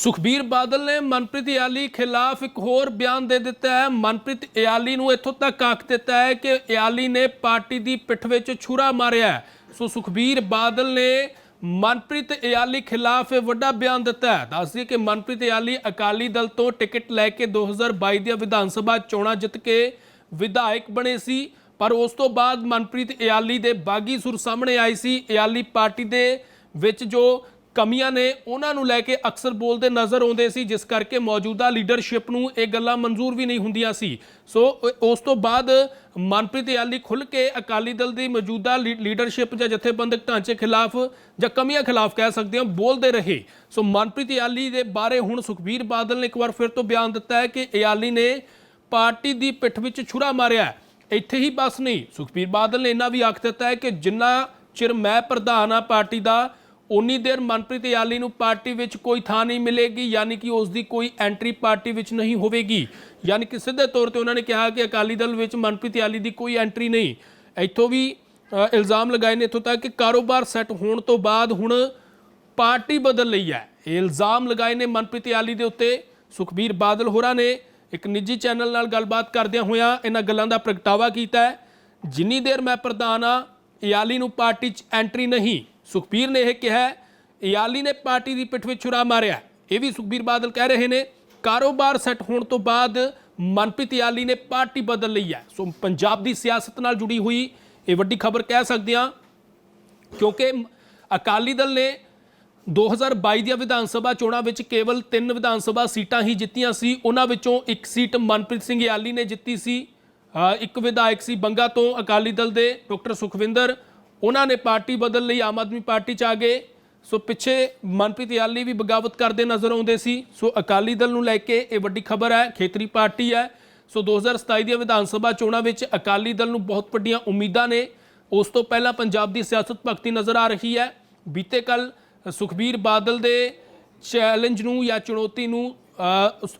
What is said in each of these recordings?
ਸੁਖਬੀਰ ਬਾਦਲ ਨੇ ਮਨਪ੍ਰੀਤ ਇਆਲੀ ਖਿਲਾਫ ਇੱਕ ਹੋਰ ਬਿਆਨ ਦੇ ਦਿੱਤਾ ਹੈ। ਮਨਪ੍ਰੀਤ ਇਆਲੀ ਨੂੰ ਇੱਥੋਂ ਤੱਕ ਆਖ ਦਿੱਤਾ ਹੈ ਕਿ ਇਆਲੀ ਨੇ ਪਾਰਟੀ ਦੀ ਪਿੱਠ ਵਿੱਚ ਛੁਰਾ ਮਾਰਿਆ ਸੋ ਸੁਖਬੀਰ ਬਾਦਲ ਨੇ ਮਨਪ੍ਰੀਤ ਇਆਲੀ ਖਿਲਾਫ ਇਹ ਵੱਡਾ ਬਿਆਨ ਦਿੱਤਾ ਹੈ। ਦੱਸਦੀ ਕਿ ਮਨਪ੍ਰੀਤ ਇਆਲੀ ਅਕਾਲੀ ਦਲ ਤੋਂ ਟਿਕਟ ਲੈ ਕੇ 2022 ਦੀਆਂ ਵਿਧਾਨ ਸਭਾ ਚੋਣਾਂ ਜਿੱਤ ਕੇ ਵਿਧਾਇਕ ਬਣੇ ਸੀ, ਪਰ ਉਸ ਤੋਂ ਬਾਅਦ ਮਨਪ੍ਰੀਤ ਇਆਲੀ ਦੇ ਬਾਗੀ ਸੁਰ ਸਾਹਮਣੇ ਆਈ ਸੀ। ਇਆਲੀ ਪਾਰਟੀ ਦੇ ਵਿੱਚ ਜੋ ਕਮੀਆਂ ਨੇ ਉਹਨਾਂ ਨੂੰ ਲੈ ਕੇ ਅਕਸਰ ਬੋਲਦੇ ਨਜ਼ਰ ਆਉਂਦੇ ਸੀ, ਜਿਸ ਕਰਕੇ ਮੌਜੂਦਾ ਲੀਡਰਸ਼ਿਪ ਨੂੰ ਇਹ ਗੱਲਾਂ ਮਨਜ਼ੂਰ ਵੀ ਨਹੀਂ ਹੁੰਦੀਆਂ ਸੀ। ਸੋ ਉਸ ਤੋਂ ਬਾਅਦ ਮਨਪ੍ਰੀਤ ਯਾਲੀ ਖੁੱਲ ਕੇ ਅਕਾਲੀ ਦਲ ਦੀ ਮੌਜੂਦਾ ਲੀ- ਲੀਡਰਸ਼ਿਪ ਜਾਂ ਜਥੇਬੰਦਕ ਢਾਂਚੇ ਖਿਲਾਫ ਜਾਂ ਕਮੀਆਂ ਖਿਲਾਫ ਕਹਿ ਸਕਦੇ ਹਾਂ, ਬੋਲਦੇ ਰਹੇ। ਸੋ, ਮਨਪ੍ਰੀਤ ਇਆਲੀ ਦੇ ਬਾਰੇ ਹੁਣ ਸੁਖਬੀਰ ਬਾਦਲ ਨੇ ਇੱਕ ਵਾਰ ਫਿਰ ਤੋਂ ਬਿਆਨ ਦਿੱਤਾ ਹੈ ਕਿ ਇਆਲੀ ਨੇ ਪਾਰਟੀ ਦੀ ਪਿੱਠ ਵਿੱਚ ਛੁਰਾ ਮਾਰਿਆ ਇੱਥੇ ਹੀ ਬਸ ਨਹੀਂ, ਸੁਖਬੀਰ ਬਾਦਲ ਨੇ ਇਹਨਾਂ ਵੀ ਆਖ ਦਿੱਤਾ ਹੈ ਕਿ ਜਿੰਨਾ ਚਿਰ ਮੈਂ ਪ੍ਰਧਾਨ ਆ ਪਾਰਟੀ ਦਾ ਉਨੀ ਦੇਰ ਮਨਪ੍ਰੀਤ ਯਾਲੀ ਨੂੰ ਪਾਰਟੀ ਵਿੱਚ ਕੋਈ ਥਾਂ ਨਹੀਂ ਮਿਲੇਗੀ, ਯਾਨੀ ਕਿ ਉਸ ਦੀ ਕੋਈ ਐਂਟਰੀ ਪਾਰਟੀ ਵਿੱਚ ਨਹੀਂ ਹੋਵੇਗੀ। ਯਾਨੀ ਕਿ ਸਿੱਧੇ ਤੌਰ ਤੇ ਉਹਨਾਂ ਨੇ ਕਿਹਾ ਕਿ ਅਕਾਲੀ ਦਲ ਵਿੱਚ ਮਨਪ੍ਰੀਤ ਇਆਲੀ ਦੀ ਕੋਈ ਐਂਟਰੀ ਨਹੀਂ। ਇੱਥੋਂ ਵੀ ਇਲਜ਼ਾਮ ਲਗਾਏ ਨੇ ਇੱਥੋਂ ਤੱਕ ਕਿ ਕਾਰੋਬਾਰ ਸੈੱਟ ਹੋਣ ਤੋਂ ਬਾਅਦ ਹੁਣ ਪਾਰਟੀ ਬਦਲ ਲਈ ਹੈ। ਇਹ ਇਲਜ਼ਾਮ ਲਗਾਏ ਨੇ ਮਨਪ੍ਰੀਤ ਇਆਲੀ ਦੇ ਉੱਤੇ। ਸੁਖਬੀਰ ਬਾਦਲ ਹੋਰਾਂ ਨੇ ਇੱਕ ਨਿੱਜੀ ਚੈਨਲ ਨਾਲ ਗੱਲਬਾਤ ਕਰਦਿਆਂ ਹੋਇਆਂ ਇਹਨਾਂ ਗੱਲਾਂ ਦਾ ਪ੍ਰਗਟਾਵਾ ਕੀਤਾ ਹੈ। ਜਿੰਨੀ ਦੇਰ ਮੈਂ ਪ੍ਰਧਾਨ ਆ ਇਆਲੀ ਨੂੰ ਪਾਰਟੀ 'ਚ ਐਂਟਰੀ ਨਹੀਂ। ਸੁਖਬੀਰ ਨੇ ਇਹ ਕਿਹਾ ਹੈ, ਇਆਲੀ ਨੇ ਪਾਰਟੀ ਦੀ ਪਿੱਠ ਵਿੱਚ ਛੁਰਾ ਮਾਰਿਆ ਇਹ ਵੀ ਸੁਖਬੀਰ ਬਾਦਲ ਕਹਿ ਰਹੇ ਨੇ ਕਾਰੋਬਾਰ ਸੈੱਟ ਹੋਣ ਤੋਂ ਬਾਅਦ ਮਨਪ੍ਰੀਤ ਇਆਲੀ ਨੇ ਪਾਰਟੀ ਬਦਲ ਲਈ ਹੈ। ਸੋ ਪੰਜਾਬ ਦੀ ਸਿਆਸਤ ਨਾਲ ਜੁੜੀ ਹੋਈ ਇਹ ਵੱਡੀ ਖਬਰ ਕਹਿ ਸਕਦੇ ਹਾਂ ਕਿਉਂਕਿ ਅਕਾਲੀ ਦਲ ਨੇ 2022 ਦੀਆਂ ਵਿਧਾਨ ਸਭਾ ਚੋਣਾਂ ਵਿੱਚ ਕੇਵਲ 3 ਵਿਧਾਨ ਸਭਾ ਸੀਟਾਂ ਹੀ ਜਿੱਤੀਆਂ ਸੀ। ਉਹਨਾਂ ਵਿੱਚੋਂ ਇੱਕ ਸੀਟ ਮਨਪ੍ਰੀਤ ਸਿੰਘ ਯਾਲੀ ਨੇ ਜਿੱਤੀ ਸੀ। ਇੱਕ ਵਿਧਾਇਕ ਸੀ ਬੰਗਾ ਤੋਂ ਅਕਾਲੀ ਦਲ ਦੇ ਡਾਕਟਰ ਸੁਖਵਿੰਦਰ। ਉਹਨਾਂ ਨੇ ਪਾਰਟੀ ਬਦਲ ਲਈ, ਆਮ ਆਦਮੀ ਪਾਰਟੀ ਚ ਆ ਗਏ। ਸੋ ਪਿੱਛੇ ਮਨਪ੍ਰੀਤ ਯਾਲੀ ਵੀ ਬਗਾਵਤ ਕਰਦੇ ਨਜ਼ਰ ਆਉਂਦੇ ਸੀ। ਸੋ ਅਕਾਲੀ ਦਲ ਨੂੰ ਲੈ ਕੇ ਇਹ ਵੱਡੀ ਖਬਰ ਹੈ, ਖੇਤਰੀ ਪਾਰਟੀ ਹੈ। ਸੋ 2027 ਦੀਆਂ ਵਿਧਾਨ ਸਭਾ ਚੋਣਾਂ ਵਿੱਚ ਅਕਾਲੀ ਦਲ ਨੂੰ ਬਹੁਤ ਵੱਡੀਆਂ ਉਮੀਦਾਂ ਨੇ। ਉਸ ਤੋਂ ਪਹਿਲਾਂ ਪੰਜਾਬ ਦੀ ਸਿਆਸਤ ਭਗਤੀ ਨਜ਼ਰ ਆ ਰਹੀ ਹੈ। ਬੀਤੇ ਕੱਲ ਸੁਖਬੀਰ ਬਾਦਲ ਦੇ ਚੈਲੰਜ ਨੂੰ ਜਾਂ ਚੁਣੌਤੀ ਨੂੰ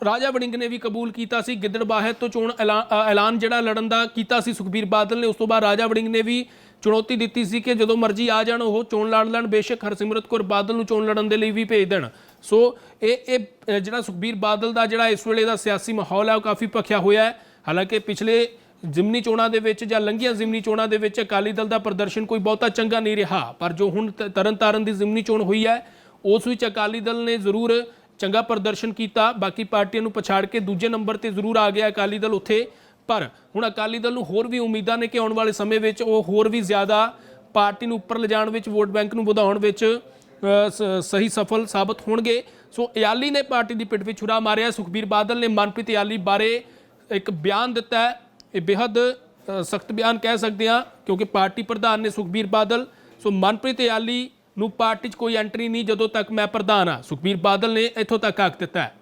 ਰਾਜਾ ਵੜਿੰਗ ਨੇ ਵੀ ਕਬੂਲ ਕੀਤਾ ਸੀ। ਗਿੱਦੜਬਾਹੇ ਤੋਂ ਚੋਣ ਐਲਾ- ਐਲਾਨ ਜਿਹੜਾ ਲੜਨ ਦਾ ਕੀਤਾ ਸੀ ਸੁਖਬੀਰ ਬਾਦਲ ਨੇ, ਉਸ ਤੋਂ ਬਾਅਦ ਰਾਜਾ ਵੜਿੰਗ ਨੇ ਵੀ ਚੁਣੌਤੀ ਦਿੱਤੀ ਸੀ ਕਿ ਜਦੋਂ ਮਰਜ਼ੀ ਆ ਜਾਣ ਉਹ ਚੋਣ ਲੜ ਲੈਣ, ਬੇਸ਼ੱਕ ਹਰਸਿਮਰਤ ਕੌਰ ਬਾਦਲ ਨੂੰ ਚੋਣ ਲੜਨ ਦੇ ਲਈ ਵੀ ਭੇਜ ਦੇਣ। ਸੋ ਇਹ ਇਹ ਜਿਹੜਾ ਸੁਖਬੀਰ ਬਾਦਲ ਦਾ ਜਿਹੜਾ ਇਸ ਵੇਲੇ ਦਾ ਸਿਆਸੀ ਮਾਹੌਲ ਹੈ, ਉਹ ਕਾਫੀ ਭਖਿਆ ਹੋਇਆ ਹੈ। ਹਾਲਾਂਕਿ ਪਿਛਲੇ ਜ਼ਿਮਨੀ ਚੋਣਾਂ ਦੇ ਵਿੱਚ ਜਾਂ ਲੰਘੀਆਂ ਜ਼ਿਮਨੀ ਚੋਣਾਂ ਦੇ ਵਿੱਚ ਅਕਾਲੀ ਦਲ ਦਾ ਪ੍ਰਦਰਸ਼ਨ ਕੋਈ ਬਹੁਤਾ ਚੰਗਾ ਨਹੀਂ ਰਿਹਾ, ਪਰ ਜੋ ਹੁਣ ਤ- ਤਰਨਤਾਰਨ ਦੀ ਜ਼ਿਮਨੀ ਚੋਣ ਹੋਈ ਹੈ, ਉਸ ਵਿੱਚ ਅਕਾਲੀ ਦਲ ਨੇ ਜ਼ਰੂਰ ਚੰਗਾ ਪ੍ਰਦਰਸ਼ਨ ਕੀਤਾ, ਬਾਕੀ ਪਾਰਟੀਆਂ ਨੂੰ ਪਛਾੜ ਕੇ ਦੂਜੇ ਨੰਬਰ ਤੇ ਜ਼ਰੂਰ ਆ ਗਿਆ ਅਕਾਲੀ ਦਲ ਉੱਥੇ। ਪਰ ਹੁਣ ਅਕਾਲੀ ਦਲ ਨੂੰ ਹੋਰ ਵੀ ਉਮੀਦਾਂ ਨੇ ਕਿ ਆਉਣ ਵਾਲੇ ਸਮੇਂ ਵਿੱਚ ਉਹ ਹੋਰ ਵੀ ਜ਼ਿਆਦਾ ਪਾਰਟੀ ਨੂੰ ਉੱਪਰ ਲਿਜਾਣ ਵਿੱਚ, ਵੋਟ ਬੈਂਕ ਨੂੰ ਵਧਾਉਣ ਵਿੱਚ ਸ- ਸਹੀ ਸਫਲ ਸਾਬਤ ਹੋਣਗੇ। ਸੋ ਇਆਲੀ ਨੇ ਪਾਰਟੀ ਦੀ ਪਿੱਠ ਵਿੱਚ ਛੁਰਾ ਮਾਰਿਆ। ਸੁਖਬੀਰ ਬਾਦਲ ਨੇ ਮਨਪ੍ਰੀਤ ਇਆਲੀ ਬਾਰੇ ਇੱਕ ਬਿਆਨ ਦਿੱਤਾ ਹੈ। ਇਹ ਬੇहद ਸਖਤ ਬਿਆਨ ਕਹਿ ਸਕਦੇ ਹਾਂ, ਕਿਉਂਕਿ ਪਾਰਟੀ ਪ੍ਰਧਾਨ ਨੇ ਸੁਖਬੀਰ ਬਾਦਲ। ਸੋ ਮਨਪ੍ਰੀਤ ਇਆਲੀ ਨੂੰ ਪਾਰਟੀ 'ਚ ਕੋਈ ਐਂਟਰੀ ਨਹੀਂ ਜਦੋਂ ਤੱਕ ਮੈਂ ਪ੍ਰਧਾਨ ਆ ਸੁਖਬੀਰ ਬਾਦਲ ਨੇ ਇੱਥੋਂ ਤੱਕ ਆਖ ਦਿੱਤਾ ਹੈ।